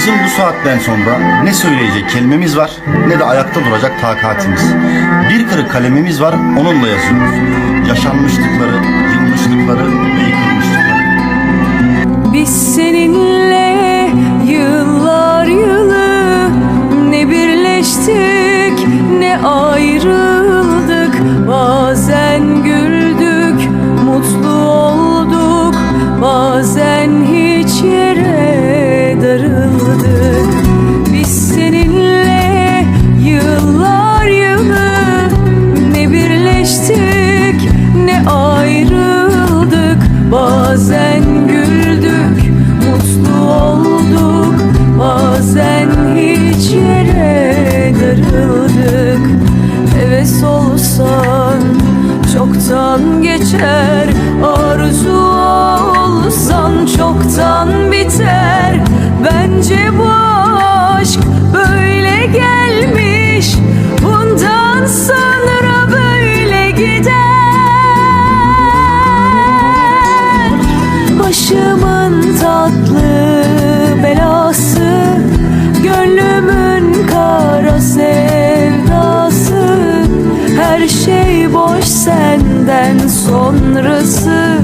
Bizim bu saatten sonra ne söyleyecek kelimemiz var ne de ayakta duracak takatimiz. Bir kırık kalemimiz var onunla yazıyoruz. Yaşanmışlıkları, yılmışlıkları ve yıkılmışlıkları. Biz seninle yıllar yılı ne birleştik ne ayrıldık bazen bazen güldük mutlu olduk. Bazen hiç yere darıldık. Heves olsan çoktan geçer Başımın tatlı belası Gönlümün kara sevdası. Her şey boş senden sonrası.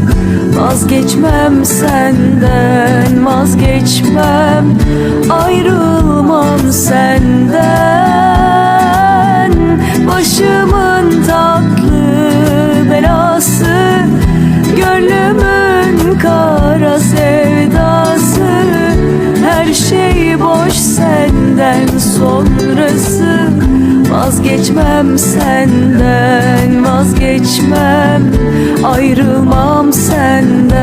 Vazgeçmem senden vazgeçmem. Ayrılmam senden. Başımın Vazgeçmem senden vazgeçmem. Ayrılmam senden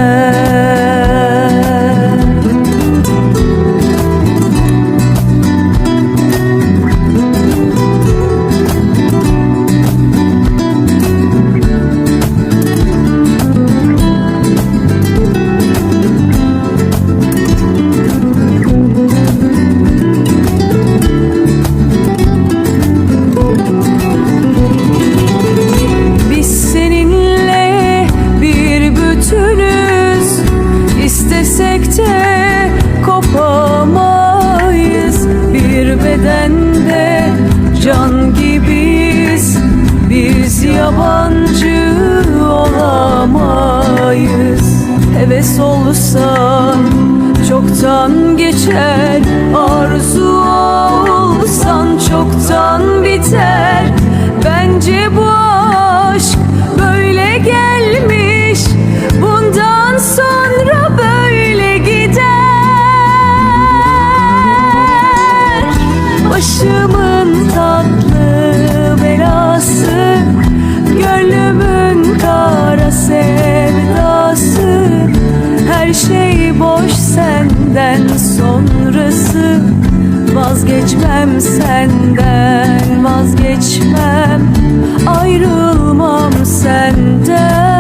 yabancı olamayız. Heves olsan çoktan geçer Arzu olsan çoktan biter. Bence bu aşk böyle gelmiş Bundan sonra böyle gider. Başımın sevdası. Her şey boş senden sonrası. Vazgeçmem senden vazgeçmem. Ayrılmam senden.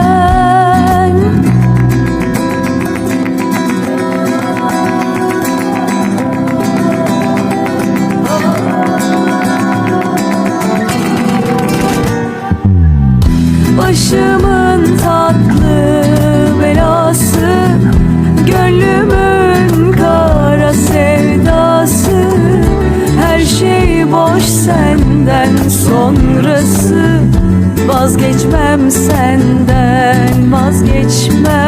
Başımın sonrası. Vazgeçmem senden vazgeçmem